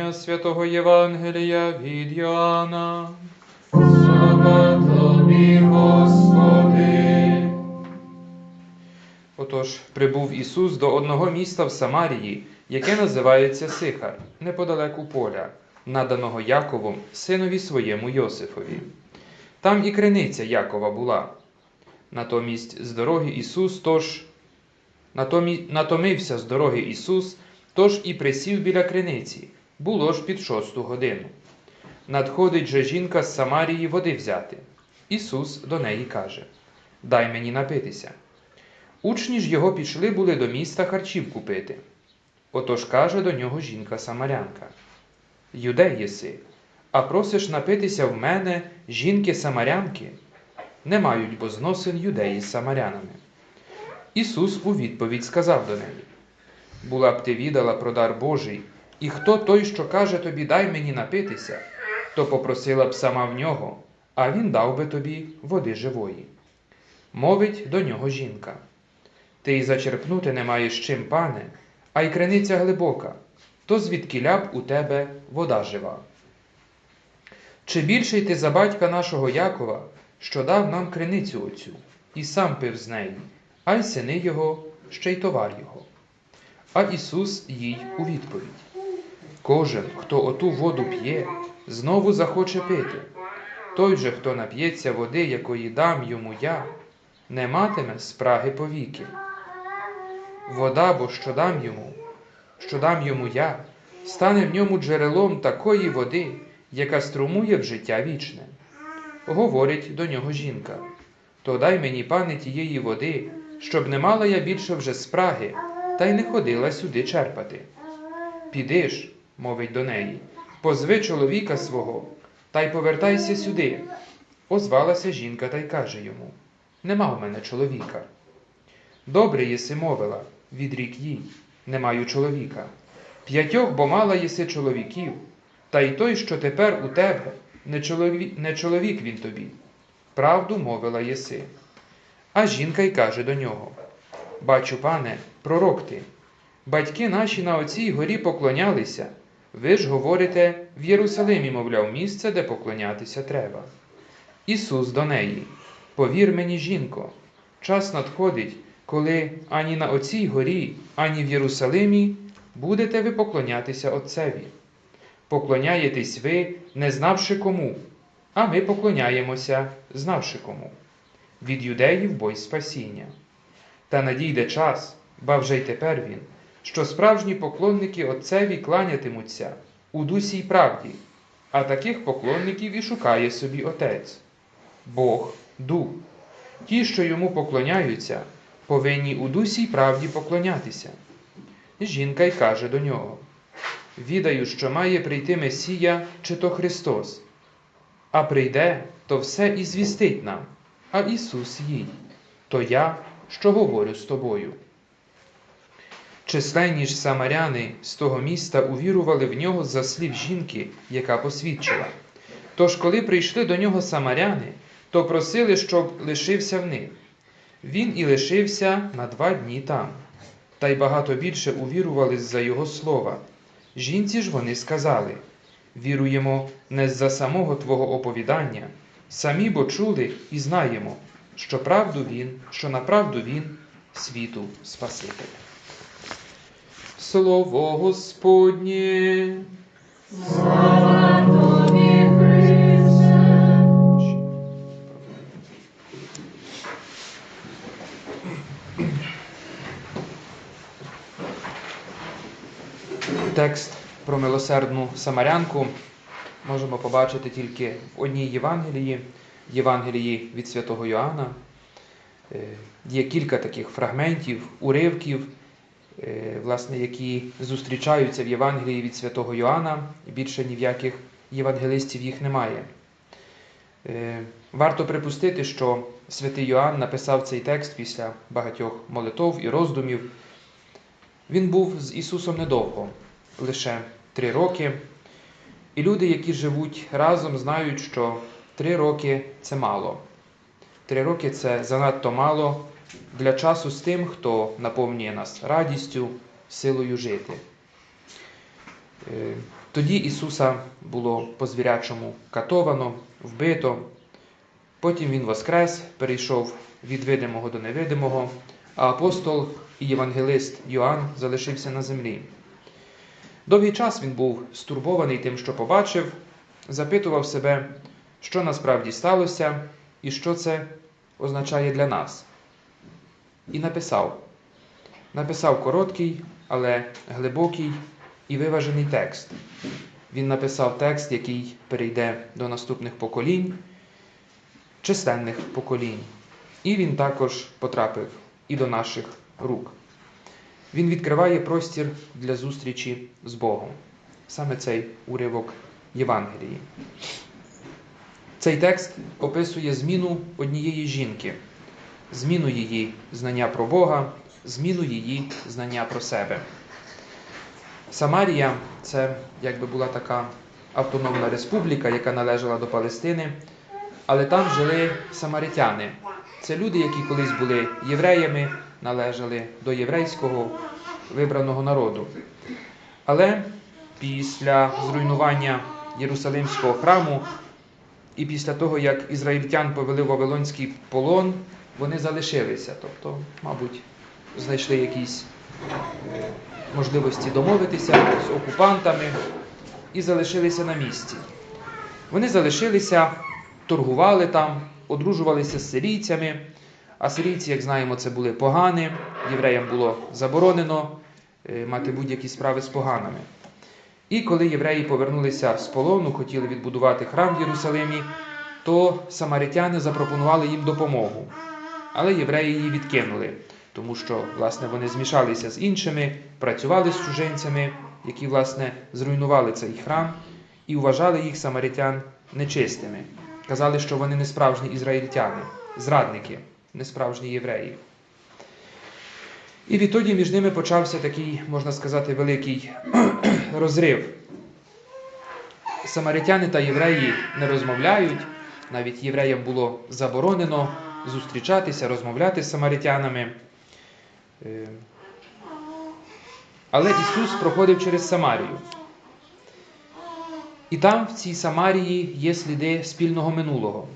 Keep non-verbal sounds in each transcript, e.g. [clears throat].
Читання святого Євангелія від Йоанна. Слава Тобі, Господи. Отож, прибув Ісус до одного міста в Самарії, яке називається Сихар, неподалеку поля, наданого Яковом, синові своєму Йосифові. Там і криниця Якова була. Натомість з дороги Ісус, тож натомі... натомився з дороги Ісус, тож і присів біля криниці. Було ж під шосту годину. Надходить же жінка з Самарії води взяти. Ісус до неї каже: Дай мені напитися. Учні ж його пішли були до міста харчів купити. Отож каже до нього жінка Самарянка: Юдей єси, а просиш напитися в мене жінки Самарянки? Не мають бо зносин юдеї з самарянами. Ісус у відповідь сказав до неї: Була б ти відала про дар Божий, і хто той, що каже тобі, дай мені напитися, то попросила б сама в нього, а він дав би тобі води живої. Мовить до нього жінка. Ти й зачерпнути не маєш чим, пане, а й криниця глибока, то звідкіля б у тебе вода жива. Чи більший ти за батька нашого Якова, що дав нам криницю оцю, і сам пив з неї, а й сини його, ще й товар його. А Ісус їй у відповідь: Кожен, хто оту воду п'є, знову захоче пити. Той же, хто нап'ється води, якої дам йому я, не матиме спраги повіки. Вода, бо що дам йому, що дам йому я, стане в ньому джерелом такої води, яка струмує в життя вічне. Говорить до нього жінка: То дай мені, пане, тієї води, щоб не мала я більше вже спраги, та й не ходила сюди черпати. Піди ж, мовить до неї, позви чоловіка свого, та й повертайся сюди. Озвалася жінка та й каже йому: Нема в мене чоловіка. Добре єси мовила, відрік їй, не маю чоловіка. П'ятьох бо мала єси чоловіків, та й той, що тепер у тебе, не чоловік, не чоловік він тобі. Правду мовила єси. А жінка й каже до нього: Бачу, пане, пророк ти. Батьки наші на оцій горі поклонялися. Ви ж говорите, в Єрусалимі, мовляв, місце, де поклонятися треба. Ісус до неї: Повір мені, жінко, час надходить, коли ані на оцій горі, ані в Єрусалимі будете ви поклонятися Отцеві. Поклоняєтесь ви, не знавши кому, а ми поклоняємося, знавши кому. Від юдеїв бой спасіння. Та надійде час, ба вже й тепер він, що справжні поклонники Отцеві кланятимуться у дусі й правді, а таких поклонників і шукає собі Отець. Бог дух. Ті, що йому поклоняються, повинні у дусі й правді поклонятися. Жінка й каже до нього: Відаю, що має прийти Месія, чи то Христос, а прийде, то все і звістить нам, а Ісус їй, то я, що говорю з тобою. Численні ж самаряни з того міста увірували в нього за слів жінки, яка посвідчила. Тож, коли прийшли до нього самаряни, то просили, щоб лишився в них. Він і лишився на два дні там, та й багато більше увірували з-за його слова. Жінці ж вони сказали: віруємо не з-за самого Твого оповідання, самі бо чули і знаємо, що правду він, що на правду він світу Спаситель. Слово Господнє. Слава Тобі, Христе. Текст про милосердну самарянку можемо побачити тільки в одній Євангелії, Євангелії від святого Йоанна. Е, Є кілька таких фрагментів, уривків, власне, які зустрічаються в Євангелії від святого Йоанна, більше ні в яких євангелистів їх немає. Е, Варто припустити, що святий Йоанн написав цей текст після багатьох молитов і роздумів. Він був з Ісусом недовго, лише три роки. І люди, які живуть разом, знають, що три роки це мало. Три роки це занадто мало, для часу з тим, хто наповнює нас радістю, силою жити. Е, Тоді Ісуса було по-звірячому катовано, вбито. Потім Він воскрес, перейшов від видимого до невидимого, а апостол і євангелист Йоанн залишився на землі. Довгий час він був стурбований тим, що побачив, запитував себе, що насправді сталося і що це означає для нас. І написав. Написав короткий, але глибокий і виважений текст. Він написав текст, який перейде до наступних поколінь, численних поколінь. І він також потрапив і до наших рук. Він відкриває простір для зустрічі з Богом. Саме цей уривок Євангелії. Цей текст описує зміну однієї жінки, зміну її знання про Бога, зміну її знання про себе. Самарія це якби була така автономна республіка, яка належала до Палестини, але там жили самаритяни. Це люди, які колись були євреями, належали до єврейського вибраного народу. Але після зруйнування Єрусалимського храму і після того, як ізраїльтян повели в Вавилонський полон, вони залишилися. Тобто, мабуть, знайшли якісь е, можливості домовитися з окупантами і залишилися на місці. Вони залишилися, торгували там, одружувалися з сирійцями. А сирійці, як знаємо, це були погани, євреям було заборонено е, мати будь-які справи з поганами. І коли євреї повернулися з полону, хотіли відбудувати храм в Єрусалимі, то самаритяни запропонували їм допомогу. Але євреї її відкинули, тому що власне, вони змішалися з іншими, працювали з чужинцями, які власне, зруйнували цей храм, і вважали їх самаритян нечистими. Казали, що вони не справжні ізраїльтяни, зрадники, не справжні євреї. І відтоді між ними почався такий, можна сказати, великий [clears throat] розрив. Самаритяни та євреї не розмовляють, навіть євреям було заборонено зустрічатися, розмовляти з самаритянами. Е, Але Ісус проходив через Самарію. І там, в цій Самарії, є сліди спільного минулого.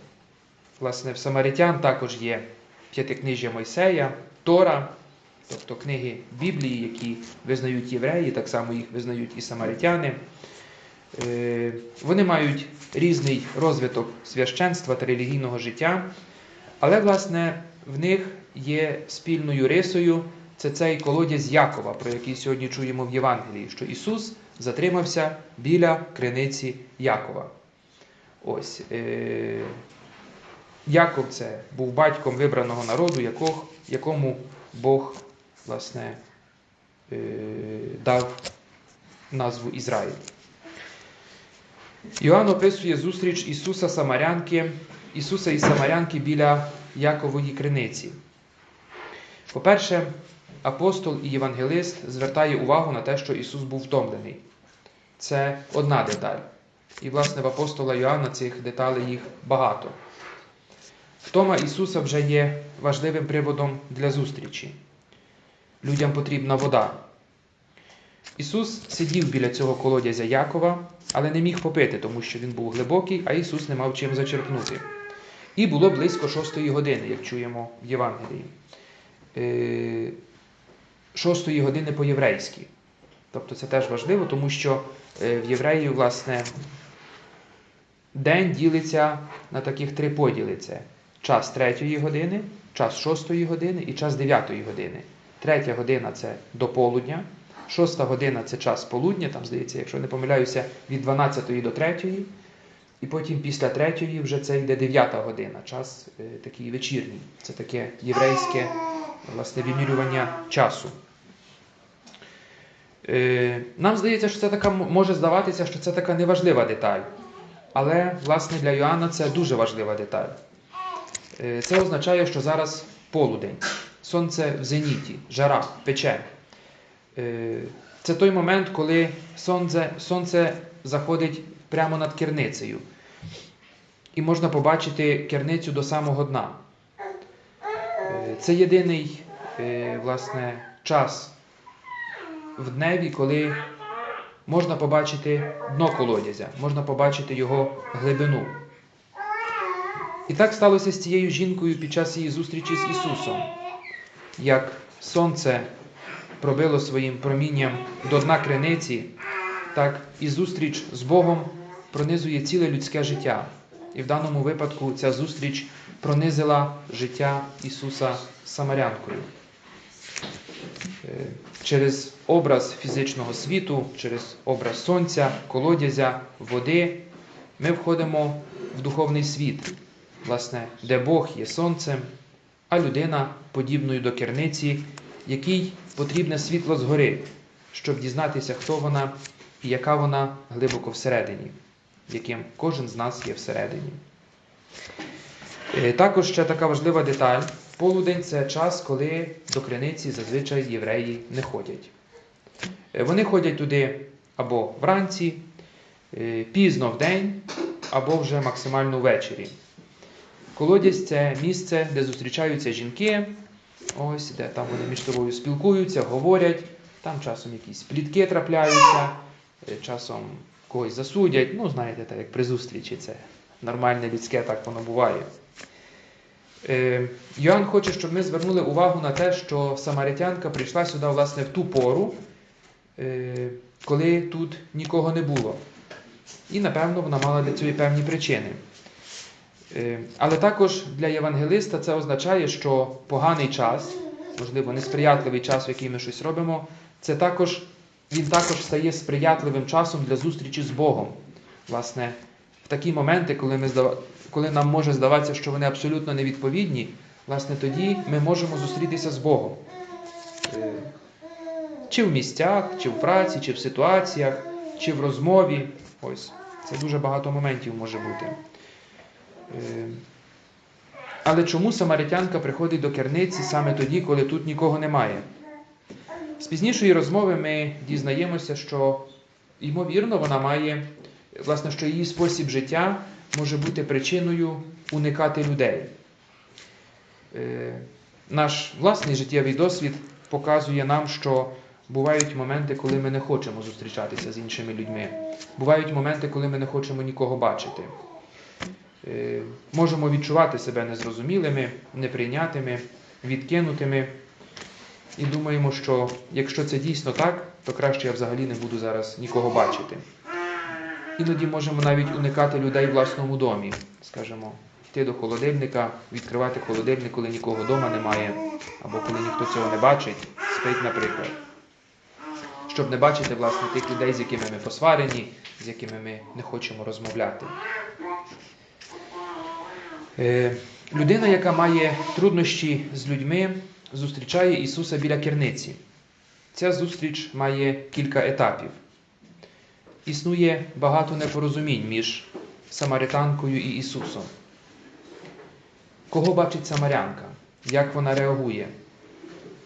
Власне, в Самаритян також є п'ятикнижжя Мойсея, Тора, тобто книги Біблії, які визнають євреї, так само їх визнають і самаритяни. Е, Вони мають різний розвиток священства та релігійного життя, але, власне, в них є спільною рисою це цей колодязь Якова, про який сьогодні чуємо в Євангелії, що Ісус затримався біля криниці Якова. Ось. Е- Яков це був батьком вибраного народу, якого, якому Бог власне, е, дав назву Ізраїль. Іоанн описує зустріч Ісуса Самарянки, Ісуса і Самарянки біля Якової криниці. По-перше, апостол і євангелист звертає увагу на те, що Ісус був втомлений. Це одна деталь. І, власне, в апостола Йоанна цих деталей їх багато. Втома Ісуса вже є важливим приводом для зустрічі. Людям потрібна вода. Ісус сидів біля цього колодязя Якова, але не міг попити, тому що він був глибокий, а Ісус не мав чим зачерпнути. І було близько шостої години, як чуємо в Євангелії. Е, Шостої години по-єврейськи. Тобто це теж важливо, тому що е, в євреїв, власне, день ділиться на таких три поділи. Це час третьої години, час шостої години і час дев'ятої години. Третя година це до полудня, шоста година це час полудня, там, здається, якщо не помиляюся, від 12 до 3. І потім після третьої вже це йде дев'ята година, час е, такий вечірній. Це таке єврейське власне, вимірювання часу. Е, Нам здається, що це така може здаватися, що це така неважлива деталь. Але, власне, для Йоанна це дуже важлива деталь. Е, Це означає, що зараз полудень, сонце в зеніті, жара, пече. Це той момент, коли сонце, сонце заходить прямо над керницею. І можна побачити керницю до самого дна. Е, Це єдиний е, власне, час в дневі, коли можна побачити дно колодязя, можна побачити його глибину. І так сталося з цією жінкою під час її зустрічі з Ісусом. Як сонце пробило своїм промінням до дна криниці, так і зустріч з Богом пронизує ціле людське життя. І в даному випадку ця зустріч пронизила життя Ісуса Самарянкою. Е, Через образ фізичного світу, через образ сонця, колодязя, води ми входимо в духовний світ, власне, де Бог є сонцем, а людина подібною до керниці, якій потрібне світло згори, щоб дізнатися, хто вона і яка вона глибоко всередині, яким кожен з нас є всередині. Е, Також ще така важлива деталь. Полудень це час, коли до криниці зазвичай євреї не ходять. Е, Вони ходять туди або вранці, е, пізно в день, або вже максимально ввечері. Колодязь це місце, де зустрічаються жінки, ось де там вони між собою спілкуються, говорять, там часом якісь плітки трапляються, часом когось засудять. Ну, знаєте, так як при зустрічі це нормальне людське, так воно буває. Е, Йоанн хоче, щоб ми звернули увагу на те, що самаритянка прийшла сюди, власне, в ту пору, е, коли тут нікого не було. І, напевно, вона мала для цього і певні причини. Е, Але також для євангелиста це означає, що поганий час, можливо, несприятливий час, в який ми щось робимо, це також, він також стає сприятливим часом для зустрічі з Богом. Власне, в такі моменти, коли, ми здава... коли нам може здаватися, що вони абсолютно невідповідні, власне, тоді ми можемо зустрітися з Богом. Е, Чи в місцях, чи в праці, чи в ситуаціях, чи в розмові. Ось, це дуже багато моментів може бути. Е, Але чому самаритянка приходить до керниці саме тоді, коли тут нікого немає? З пізнішої розмови ми дізнаємося, що, ймовірно, вона має, власне, що її спосіб життя може бути причиною уникати людей. Е, Наш власний життєвий досвід показує нам, що бувають моменти, коли ми не хочемо зустрічатися з іншими людьми. Бувають моменти, коли ми не хочемо нікого бачити. Е, Можемо відчувати себе незрозумілими, неприйнятими, відкинутими. І думаємо, що якщо це дійсно так, то краще я взагалі не буду зараз нікого бачити. Іноді можемо навіть уникати людей в власному домі. Скажімо, йти до холодильника, відкривати холодильник, коли нікого вдома немає, або коли ніхто цього не бачить, спить, наприклад. Щоб не бачити власне тих людей, з якими ми посварені, з якими ми не хочемо розмовляти. Е, Людина, яка має труднощі з людьми, зустрічає Ісуса біля керниці. Ця зустріч має кілька етапів. Існує багато непорозумінь між Самаританкою і Ісусом. Кого бачить Самарянка? Як вона реагує?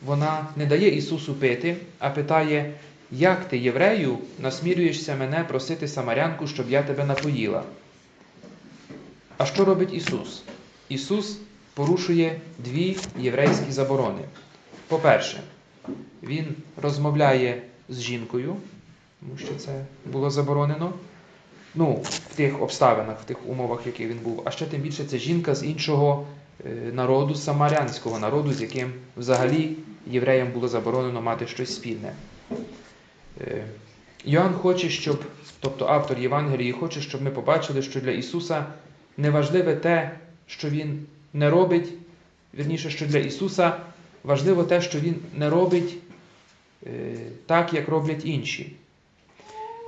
Вона не дає Ісусу пити, а питає, як ти, єврею, насмілюєшся мене просити Самарянку, щоб я тебе напоїла? А що робить Ісус? Ісус порушує дві єврейські заборони. По-перше, Він розмовляє з жінкою, тому що це було заборонено. Ну, в тих обставинах, в тих умовах, яких він був. А ще тим більше це жінка з іншого е, народу, самарянського народу, з яким взагалі євреям було заборонено мати щось спільне. Е, Йоанн хоче, щоб, тобто автор Євангелії хоче, щоб ми побачили, що для Ісуса неважливе те, що Він не робить, вірніше, що для Ісуса важливо те, що Він не робить е, так, як роблять інші.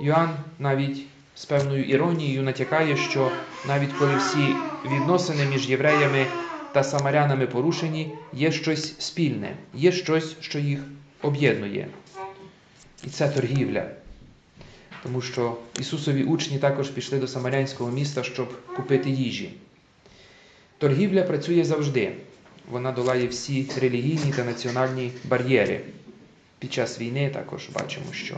Йоанн навіть з певною іронією натякає, що навіть коли всі відносини між євреями та самарянами порушені, є щось спільне, є щось, що їх об'єднує. І це торгівля. Тому що Ісусові учні також пішли до самарянського міста, щоб купити їжі. Торгівля працює завжди. Вона долає всі релігійні та національні бар'єри. Під час війни також бачимо, що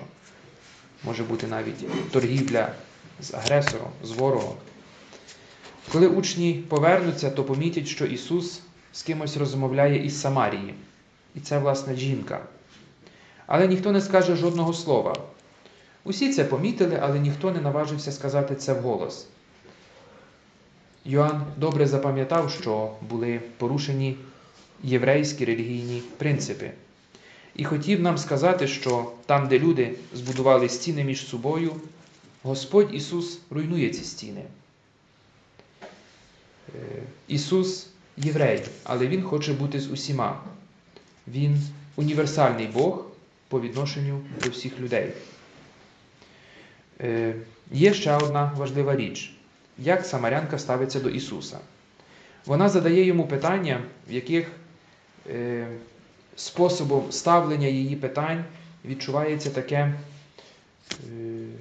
може бути навіть торгівля з агресором, з ворогом. Коли учні повернуться, то помітять, що Ісус з кимось розмовляє із Самарії. І це, власне, жінка. Але ніхто не скаже жодного слова. Усі це помітили, але ніхто не наважився сказати це вголос. Йоанн добре запам'ятав, що були порушені єврейські релігійні принципи. І хотів нам сказати, що там, де люди збудували стіни між собою, Господь Ісус руйнує ці стіни. Е, Ісус єврей, але Він хоче бути з усіма. Він універсальний Бог по відношенню до всіх людей. Е, Є ще одна важлива річ, як Самарянка ставиться до Ісуса. Вона задає йому питання, в яких е, способом ставлення її питань відчувається таке е,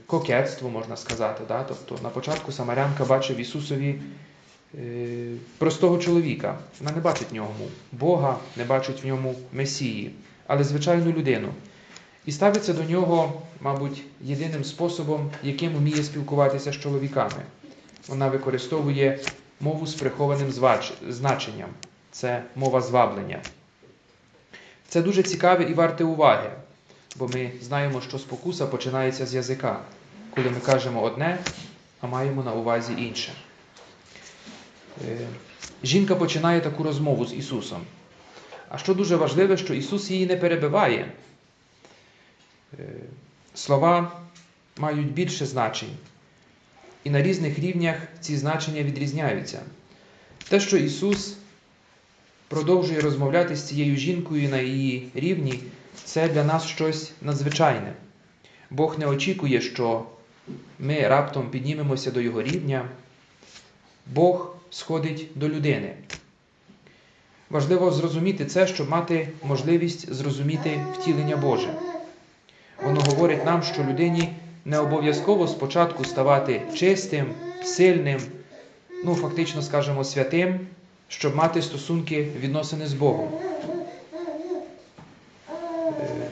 кокетство, можна сказати. Да? Тобто на початку Самарянка бачить Ісусові е, простого чоловіка. Вона не бачить в ньому Бога, не бачить в ньому Месії, але звичайну людину. І ставиться до нього, мабуть, єдиним способом, яким вміє спілкуватися з чоловіками. Вона використовує мову з прихованим значенням. Це мова зваблення. Це дуже цікаве і варте уваги, бо ми знаємо, що спокуса починається з язика, коли ми кажемо одне, а маємо на увазі інше. Е, Жінка починає таку розмову з Ісусом. А що дуже важливе, що Ісус її не перебиває. Е, Слова мають більше значень, і на різних рівнях ці значення відрізняються. Те, що Ісус продовжує розмовляти з цією жінкою на її рівні, це для нас щось надзвичайне. Бог не очікує, що ми раптом піднімемося до Його рівня. Бог сходить до людини. Важливо зрозуміти це, щоб мати можливість зрозуміти втілення Боже. Воно говорить нам, що людині не обов'язково спочатку ставати чистим, сильним, ну фактично скажемо святим, щоб мати стосунки відносини з Богом. Е,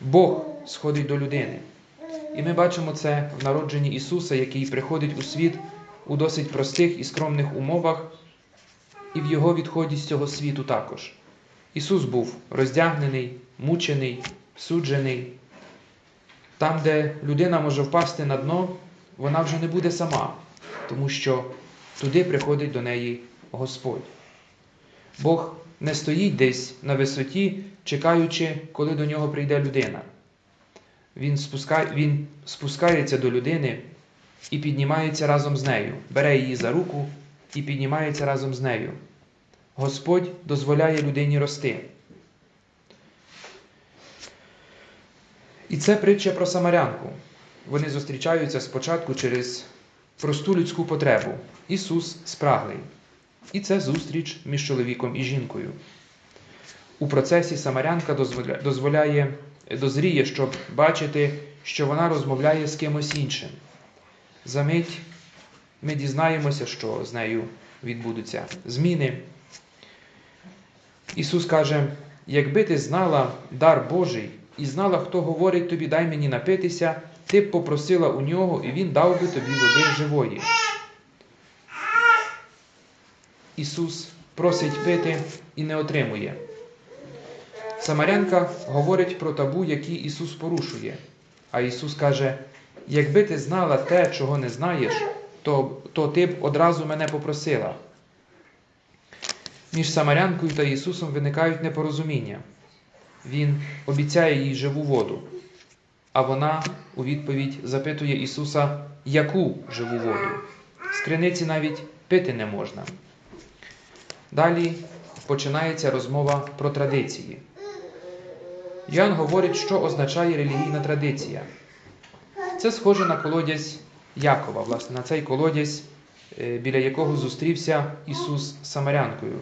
Бог сходить до людини. І ми бачимо це в народженні Ісуса, який приходить у світ у досить простих і скромних умовах, і в Його відході з цього світу також. Ісус був роздягнений, мучений, суджений. Там, де людина може впасти на дно, вона вже не буде сама, тому що туди приходить до неї Господь. Бог не стоїть десь на висоті, чекаючи, коли до нього прийде людина. Він, спускає, він спускається до людини і піднімається разом з нею, бере її за руку і піднімається разом з нею. Господь дозволяє людині рости. І це притча про Самарянку. Вони зустрічаються спочатку через просту людську потребу. Ісус спраглий. І це зустріч між чоловіком і жінкою. У процесі Самарянка дозволяє, дозріє, щоб бачити, що вона розмовляє з кимось іншим. Замить ми дізнаємося, що з нею відбудуться зміни. Ісус каже: якби ти знала дар Божий і знала, хто говорить тобі, дай мені напитися, ти б попросила у нього, і він дав би тобі води живої. Ісус просить пити і не отримує. Самарянка говорить про табу, які Ісус порушує. А Ісус каже: якби ти знала те, чого не знаєш, то, то ти б одразу мене попросила. Між Самарянкою та Ісусом виникають непорозуміння. Він обіцяє їй живу воду, а вона у відповідь запитує Ісуса, яку живу воду. З криниці навіть пити не можна. Далі починається розмова про традиції. Йоанн говорить, що означає релігійна традиція. Це схоже на колодязь Якова, власне, на цей колодязь, е, біля якого зустрівся Ісус з Самарянкою,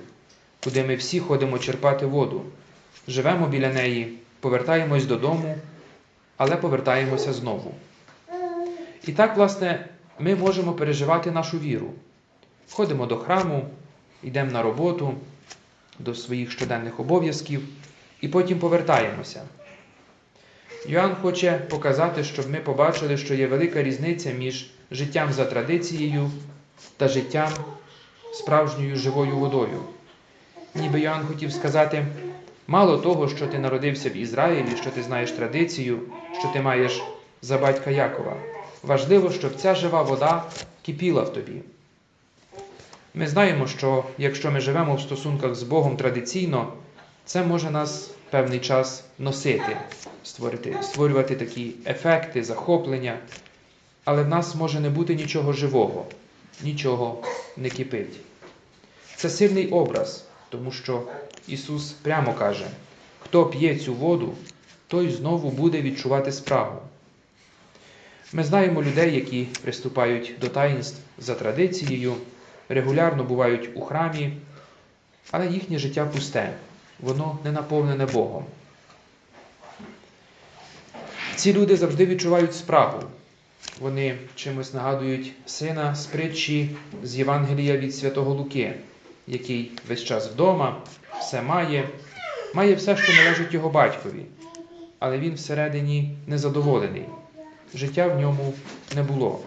куди ми всі ходимо черпати воду. Живемо біля неї, повертаємось додому, але повертаємося знову. І так, власне, ми можемо переживати нашу віру. Ходимо до храму, йдемо на роботу, до своїх щоденних обов'язків і потім повертаємося. Йоанн хоче показати, щоб ми побачили, що є велика різниця між життям за традицією та життям справжньою живою водою. ніби Йоанн хотів сказати, мало того, що ти народився в Ізраїлі, що ти знаєш традицію, що ти маєш за батька Якова. Важливо, щоб ця жива вода кипіла в тобі. Ми знаємо, що якщо ми живемо в стосунках з Богом традиційно, це може нас певний час носити, створити, створювати такі ефекти, захоплення, але в нас може не бути нічого живого, нічого не кипить. Це сильний образ, тому що Ісус прямо каже: хто п'є цю воду, той знову буде відчувати спрагу. Ми знаємо людей, які приступають до таїнств за традицією, регулярно бувають у храмі, але їхнє життя пусте, воно не наповнене Богом. Ці люди завжди відчувають спрагу. Вони чимось нагадують сина з притчі з Євангелія від Святого Луки, який весь час вдома, все має, має все, що належить його батькові, але він всередині незадоволений. Життя в ньому не було.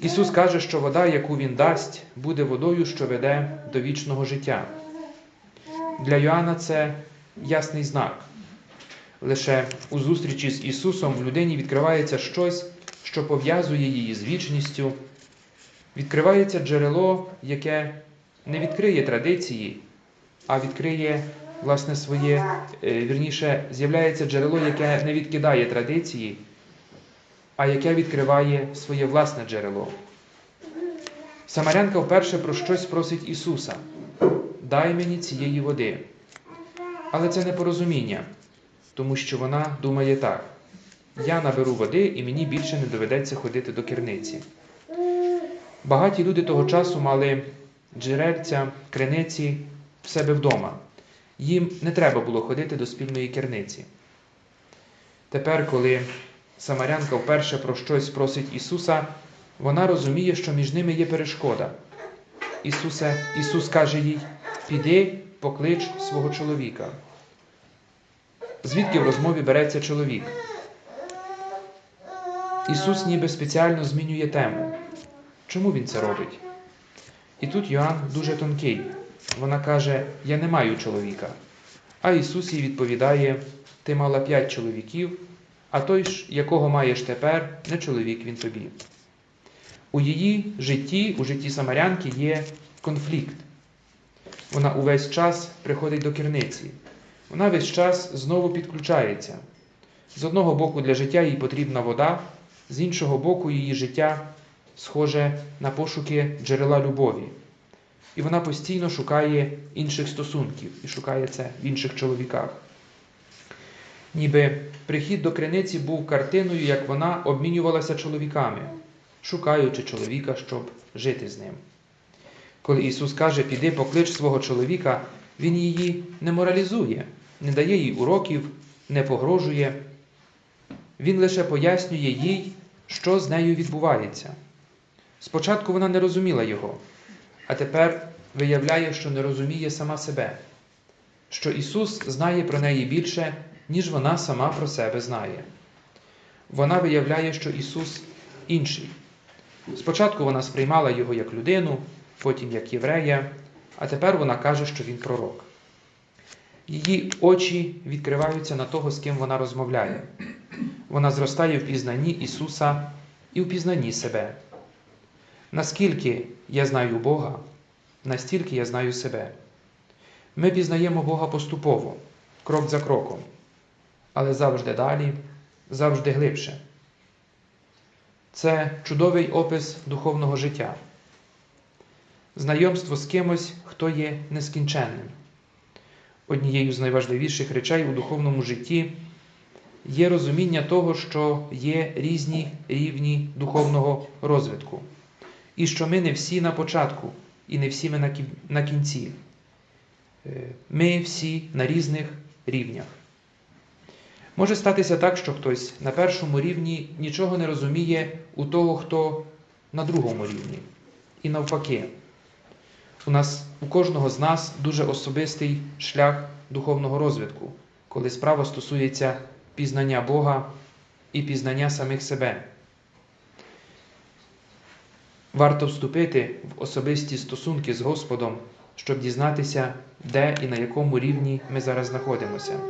Ісус каже, що вода, яку Він дасть, буде водою, що веде до вічного життя. Для Йоанна це ясний знак. Лише у зустрічі з Ісусом в людині відкривається щось, що пов'язує її з вічністю, відкривається джерело, яке не відкриє традиції, а відкриє власне своє, е, вірніше, з'являється джерело, яке не відкидає традиції, а яке відкриває своє власне джерело. Самарянка вперше про щось просить Ісуса: Дай мені цієї води. Але це непорозуміння, тому що вона думає так: я наберу води і мені більше не доведеться ходити до керниці. Багаті люди того часу мали джерельця, криниці в себе вдома. Їм не треба було ходити до спільної керниці. Тепер, коли Самарянка вперше про щось просить Ісуса, вона розуміє, що між ними є перешкода. Ісусе, Ісус каже їй: піди, поклич свого чоловіка. Звідки в розмові береться чоловік? Ісус ніби спеціально змінює тему. Чому Він це робить? І тут Йоанн дуже тонкий. Вона каже: Я не маю чоловіка. А Ісус їй відповідає: Ти мала п'ять чоловіків, а той якого маєш тепер, не чоловік він тобі. У її житті, у житті Самарянки є конфлікт. Вона увесь час приходить до керниці. Вона весь час знову підключається. З одного боку, для життя їй потрібна вода, з іншого боку, її життя схоже на пошуки джерела любові. І вона постійно шукає інших стосунків і шукає це в інших чоловіках. Ніби прихід до криниці був картиною, як вона обмінювалася чоловіками, шукаючи чоловіка, щоб жити з ним. Коли Ісус каже, піди поклич свого чоловіка, Він її не моралізує, не дає їй уроків, не погрожує. Він лише пояснює їй, що з нею відбувається. Спочатку вона не розуміла його, а тепер виявляє, що не розуміє сама себе, що Ісус знає про неї більше, ніж вона сама про себе знає. Вона виявляє, що Ісус інший. Спочатку вона сприймала його як людину, потім як єврея, а тепер вона каже, що він пророк. Її очі відкриваються на того, з ким вона розмовляє. Вона зростає в пізнанні Ісуса і в пізнанні себе. Наскільки я знаю Бога, настільки я знаю себе. Ми пізнаємо Бога поступово, крок за кроком, але завжди далі, завжди глибше. Це чудовий опис духовного життя. Знайомство з кимось, хто є нескінченним. Однією з найважливіших речей у духовному житті є розуміння того, що є різні рівні духовного розвитку, і що ми не всі на початку, і не всі ми на кінці. Е, Ми всі на різних рівнях. Може статися так, що хтось на першому рівні нічого не розуміє у того, хто на другому рівні. І навпаки, у нас у кожного з нас дуже особистий шлях духовного розвитку, коли справа стосується пізнання Бога і пізнання самих себе. Варто вступити в особисті стосунки з Господом, щоб дізнатися, де і на якому рівні ми зараз знаходимося.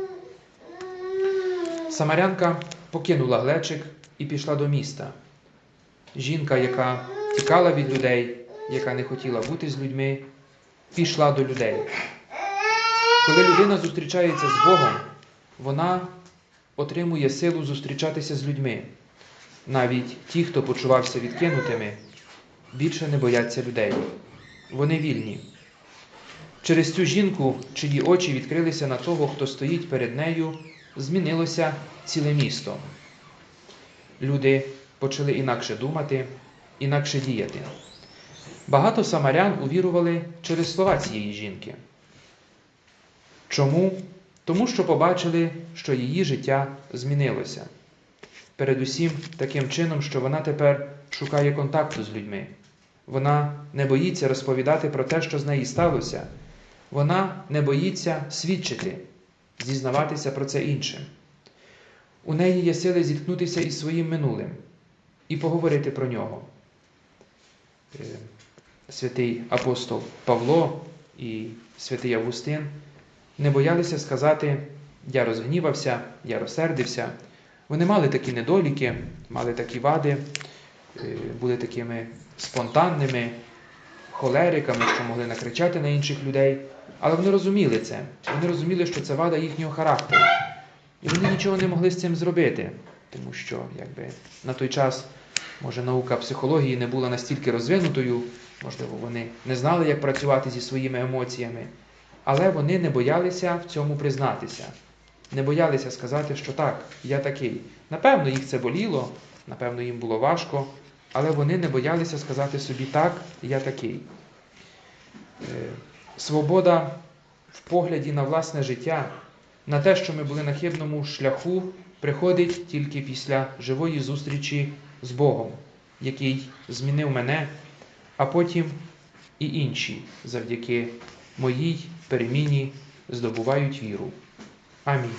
Самарянка покинула глечик і пішла до міста. Жінка, яка тікала від людей, яка не хотіла бути з людьми, пішла до людей. Коли людина зустрічається з Богом, вона отримує силу зустрічатися з людьми. Навіть ті, хто почувався відкинутими, більше не бояться людей. Вони вільні. Через цю жінку, чиї очі відкрилися на того, хто стоїть перед нею, змінилося ціле місто. Люди почали інакше думати, інакше діяти. Багато самарян увірували через слова цієї жінки. Чому? Тому що побачили, що її життя змінилося. Передусім таким чином, що вона тепер шукає контакту з людьми. Вона не боїться розповідати про те, що з неї сталося. Вона не боїться свідчити, зізнаватися про це іншим. У неї є сили зіткнутися із своїм минулим і поговорити про нього. Е, Святий апостол Павло і святий Августин не боялися сказати Я розгнівався, я розсердився. Вони мали такі недоліки, мали такі вади, е, були такими спонтанними холериками, що могли накричати на інших людей. Але вони розуміли це. Вони розуміли, що це вада їхнього характеру. І вони нічого не могли з цим зробити, тому що якби, на той час, може, наука психології не була настільки розвинутою, можливо, вони не знали, як працювати зі своїми емоціями, але вони не боялися в цьому признатися, не боялися сказати, що так, я такий. Напевно, їх це боліло, напевно, їм було важко, але вони не боялися сказати собі так, я такий. Е, Свобода в погляді на власне життя, на те, що ми були на хибному шляху, приходить тільки після живої зустрічі з Богом, який змінив мене, а потім і інші завдяки моїй переміні здобувають віру. Амінь.